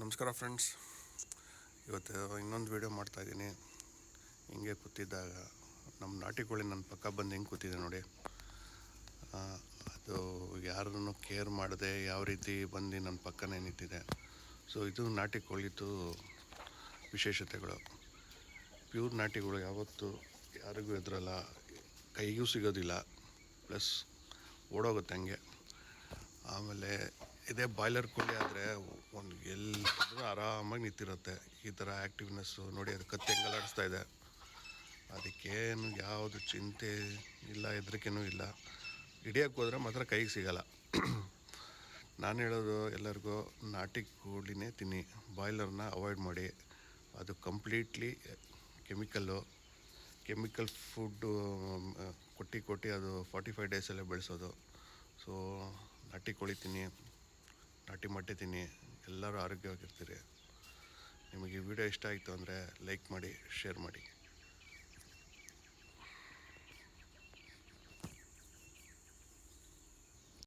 ನಮಸ್ಕಾರ ಫ್ರೆಂಡ್ಸ್ ಇವತ್ತು ಇನ್ನೊಂದು ವೀಡಿಯೋ ಮಾಡ್ತಾಯಿದ್ದೀನಿ ಹಿಂಗೆ ಕೂತಿದ್ದಾಗ ನಮ್ಮ ನಾಟಿ ಕೋಳಿ ನನ್ನ ಪಕ್ಕ ಬಂದು ಹಿಂಗೆ ಕೂತಿದೆ ನೋಡಿ. ಅದು ಯಾರನ್ನು ಕೇರ್ ಮಾಡದೆ ಯಾವ ರೀತಿ ಬಂದು ನನ್ನ ಪಕ್ಕನೇ ನಿಂತಿದೆ. ಸೊ ಇದು ನಾಟಿ ಕೋಳಿದು ವಿಶೇಷತೆಗಳು. ಪ್ಯೂರ್ ನಾಟಿಗಳು ಯಾವತ್ತೂ ಯಾರಿಗೂ ಎದುರಲ್ಲ ಕೈಗೂ ಸಿಗೋದಿಲ್ಲ. ಪ್ಲಸ್ ಓಡೋಗುತ್ತೆ ಹಂಗೆ. ಆಮೇಲೆ ಇದೇ ಬಾಯ್ಲರ್ ಕೋಳಿ ಆದರೆ ಒಂದು ಎಲ್ಲಿ ಆರಾಮಾಗಿ ನಿಂತಿರುತ್ತೆ. ಈ ಥರ ಆ್ಯಕ್ಟಿವ್ನೆಸ್ಸು ನೋಡಿ ಅದು ಕತ್ತೆ ಹೆಂಗಲಾಡಿಸ್ತಾ ಇದೆ. ಅದಕ್ಕೇನು ಯಾವುದು ಚಿಂತೆ ಇಲ್ಲ, ಹೆದರಿಕೆನೂ ಇಲ್ಲ. ಹಿಡಿಯೋಕ್ಕೆ ಹೋದ್ರೆ ಮಾತ್ರ ಕೈಗೆ ಸಿಗಲ್ಲ. ನಾನು ಹೇಳೋದು ಎಲ್ಲರಿಗೂ ನಾಟಿ ಕೋಳಿನೇ ತಿನ್ನಿ. ಬಾಯ್ಲರ್ನ ಅವಾಯ್ಡ್ ಮಾಡಿ. ಅದು ಕಂಪ್ಲೀಟ್ಲಿ ಕೆಮಿಕಲ್ಲು. ಕೆಮಿಕಲ್ ಫುಡ್ಡು ಕೊಟ್ಟು ಕೊಟ್ಟು ಅದು ಫಾರ್ಟಿ ಫೈವ್ ಡೇಸಲ್ಲೇ ಬೆಳೆಸೋದು. ಸೊ, ನಾಟಿ ಕೋಳಿ ತಿನ್ನಿ. ನಾಟಿ ಮೊಟ್ಟೆ ತಿನ್ನಿ ಎಲ್ಲರೂ ಆರೋಗ್ಯವಾಗಿರ್ತೀರಿ. ನಿಮಗೆ ವಿಡಿಯೋ ಇಷ್ಟ ಆಯಿತು ಅಂದರೆ ಲೈಕ್ ಮಾಡಿ ಶೇರ್ ಮಾಡಿ.